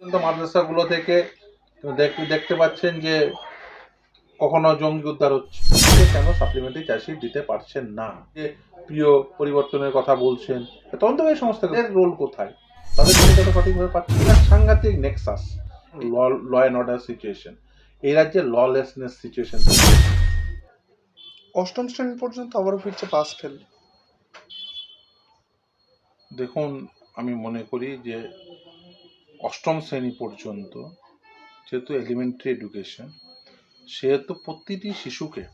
পর্যন্ত মাদ্রাসাগুলো থেকে দেখ- দেখতে পাচ্ছেন যে কখনো জঙ্গি উদ্ধার হচ্ছে। কেন সাপ্লিমেন্টারি চার্জশিট দিতে পারছেন না? যে প্রিয় পরিবর্তনের কথা বলছেন তদন্ত এই সংস্থাদের রোল কোথায়? তাদের ভূমিকা তো সঠিকভাবে পাচ্ছেন না সাংঘাতিক nexus law law and order situation এই রাজ্যে ললেসনেস সিচুয়েশন অষ্টম শ্রেণি পর্যন্ত আবারও ফিরছে পাস ফেল দেখুন আমি মনে করি যে অষ্টম শ্রেণি পর্যন্ত যেহেতু এলিমেন্টারি এডুকেশন সেহেতু প্রতিটি শিশুকে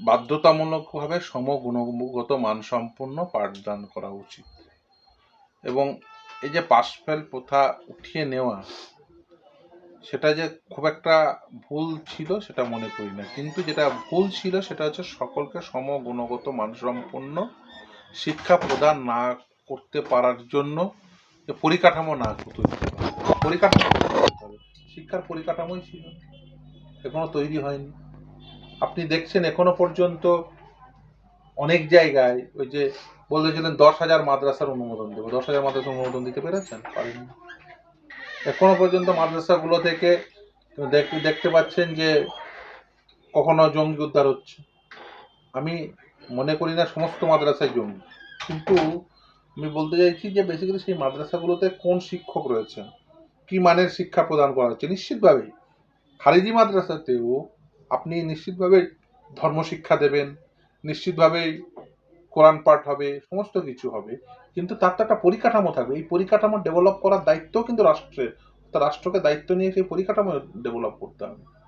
বাধ্যতামূলকভাবে সমগুণগত মানসম্পন্ন পাঠদান করা উচিত। এবং এই যে পাস ফেল প্রথা উঠিয়ে নেওয়া, সেটা যে খুব একটা ভুল ছিল সেটা মনে করি না। কিন্তু যেটা ভুল ছিল সেটা হচ্ছে সকলকে সমগুণগত মানসম্পন্ন শিক্ষা প্রদান না করতে পারার জন্য যে পরিকাঠামো না তৈরি পরিকাঠামো। শিক্ষার পরিকাঠামোই ছিল। এখনও তৈরি হয়নি। আপনি দেখছেন এখনও পর্যন্ত অনেক জায়গায় ওই যে বলেছিলেন দশ হাজার মাদ্রাসার অনুমোদন দেবো। দশ হাজার মাদ্রাসার অনুমোদন দিতে পেরেছেন? পারেননি এখনও পর্যন্ত মাদ্রাসাগুলো থেকে দেখ- দেখতে পাচ্ছেন যে কখনো জঙ্গি উদ্ধার হচ্ছে। আমি মনে করি না সমস্ত মাদ্রাসায় জঙ্গি। কিন্তু আমি বলতে চাইছি যে বেসিক্যালি সেই মাদ্রাসাগুলোতে কোন শিক্ষক রয়েছেন? কি মানের শিক্ষা প্রদান করা হচ্ছে? নিশ্চিতভাবেই খারিজি মাদ্রাসাতেও আপনি নিশ্চিতভাবে ধর্মশিক্ষা দেবেন, নিশ্চিতভাবেই কোরআন পাঠ হবে, সমস্ত কিছু হবে। কিন্তু তার তো একটা পরিকাঠামো থাকবে। এই পরিকাঠামো ডেভেলপ করার দায়িত্ব কিন্তু রাষ্ট্রের। তা রাষ্ট্রকে দায়িত্ব নিয়ে সেই পরিকাঠামো ডেভেলপ করতে হবে।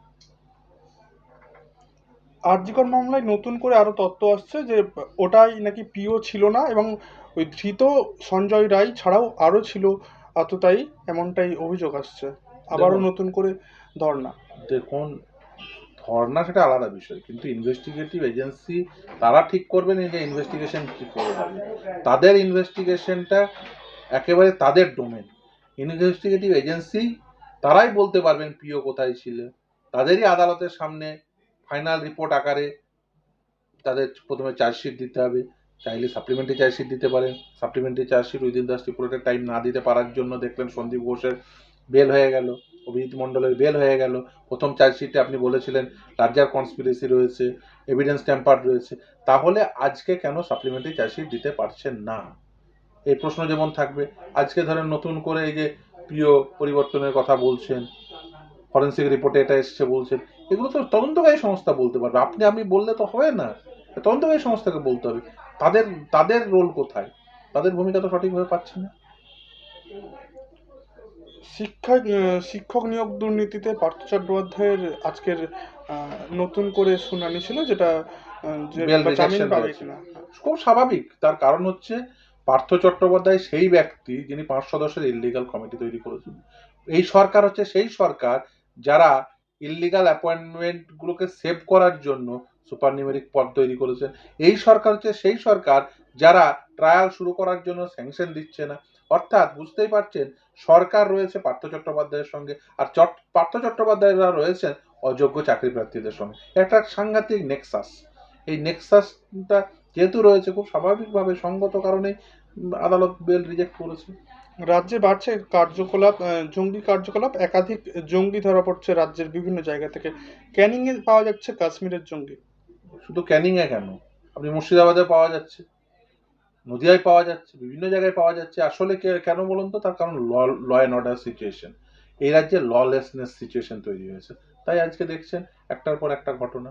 আরজিকর মামলায় নতুন করে আরও তত্ত্ব আসছে যে ওটাই নাকি পিও ছিল না এবং ওই ধৃত সঞ্জয় রায় ছাড়াও আরও ছিল আততায়ী এমনটাই অভিযোগ আসছে। আবারও নতুন করে ধর্ণা। দেখুন ধর্না সেটা আলাদা বিষয় কিন্তু ইনভেস্টিগেটিভ এজেন্সি তারা ঠিক করবেন এই যে ইনভেস্টিগেশন কি করে হবে তাদের ইনভেস্টিগেশনটা একেবারে তাদের ডোমেন ইনভেস্টিগেটিভ এজেন্সি তারাই বলতে পারবেন পিও কোথায় ছিল। তাদেরই আদালতের সামনে ফাইনাল রিপোর্ট আকারে তাদের প্রথমে চার্জশিট দিতে হবে। চাইলে সাপ্লিমেন্টারি চার্জশিট দিতে পারেন। Supplementary chargesheet within the stipulated time না দিতে পারার জন্য দেখলেন সন্দীপ ঘোষের বেল হয়ে গেল, অভিজিৎ মণ্ডলের বেল হয়ে গেল। প্রথম চার্জশিটে আপনি বলেছিলেন লার্জার কনস্পিরেসি রয়েছে এভিডেন্স ট্যাম্পার রয়েছে। তাহলে আজকে কেন সাপ্লিমেন্টারি চার্জশিট দিতে পারছেন না? এই প্রশ্ন যেমন থাকবে, আজকে ধরেন নতুন করে এই যে প্রিয় পরিবর্তনের কথা বলছেন ফরেন্সিক রিপোর্টে এটা এসছে বলছেন এগুলো তো তদন্তকারী সংস্থা বলতে পারবে। আপনি আমি বললে তো হবে না। তদন্তকারী সংস্থাকে বলতে হবে। তাদের তাদের রোল কোথায়? তাদের ভূমিকা তো সঠিকভাবে পাচ্ছে না। শিক্ষা শিক্ষক নিয়োগ দুর্নীতিতে পার্থ চট্টোপাধ্যায়ের আজকের নতুন করে শুনানি ছিল যেটা খুব স্বাভাবিক। তার কারণ হচ্ছে পার্থ চট্টোপাধ্যায় সেই ব্যক্তি যিনি পাঁচ সদস্যের ইলিগাল কমিটি তৈরি করেছেন। এই সরকার হচ্ছে সেই সরকার যারা ইলিগাল অ্যাপয়েন্টমেন্ট গুলোকে সেভ করার জন্য সুপার নিউমেরিক পদ তৈরি করেছে, এই সরকার হচ্ছে সেই সরকার যারা ট্রায়াল শুরু করার জন্য স্যাংশন দিচ্ছে না। অর্থাৎ বুঝতেই পারছেন, সরকার রয়েছে পার্থ চট্টোপাধ্যায়ের সঙ্গে, আর চট, পার্থ চট্টোপাধ্যায়রা রয়েছেন অযোগ্য চাকরি প্রার্থীদের সঙ্গে। একটা সাংঘাতিক নেক্সাস এই নেক্সাসটা যেহেতু রয়েছে, খুব স্বাভাবিকভাবে সঙ্গত কারণে আদালত বেল রিজেক্ট করেছে। রাজ্যে বাড়ছে কার্যকলাপ জঙ্গি কার্যকলাপ, একাধিক জঙ্গি ধরা পড়ছে রাজ্যের বিভিন্ন জায়গা থেকে। ক্যানিং এ পাওয়া যাচ্ছে কাশ্মীরের জঙ্গি। শুধু ক্যানিংয়ে কেন? আপনি মুর্শিদাবাদে পাওয়া যাচ্ছে, নদিয়ায় পাওয়া যাচ্ছে, বিভিন্ন জায়গায় পাওয়া যাচ্ছে। আসলে কেন বলুন তো? তার কারণ law law and order situation এই রাজ্যে ললেসনেস সিচুয়েশন তৈরি হয়েছে। তাই আজকে দেখছেন, একটার পর একটা ঘটনা।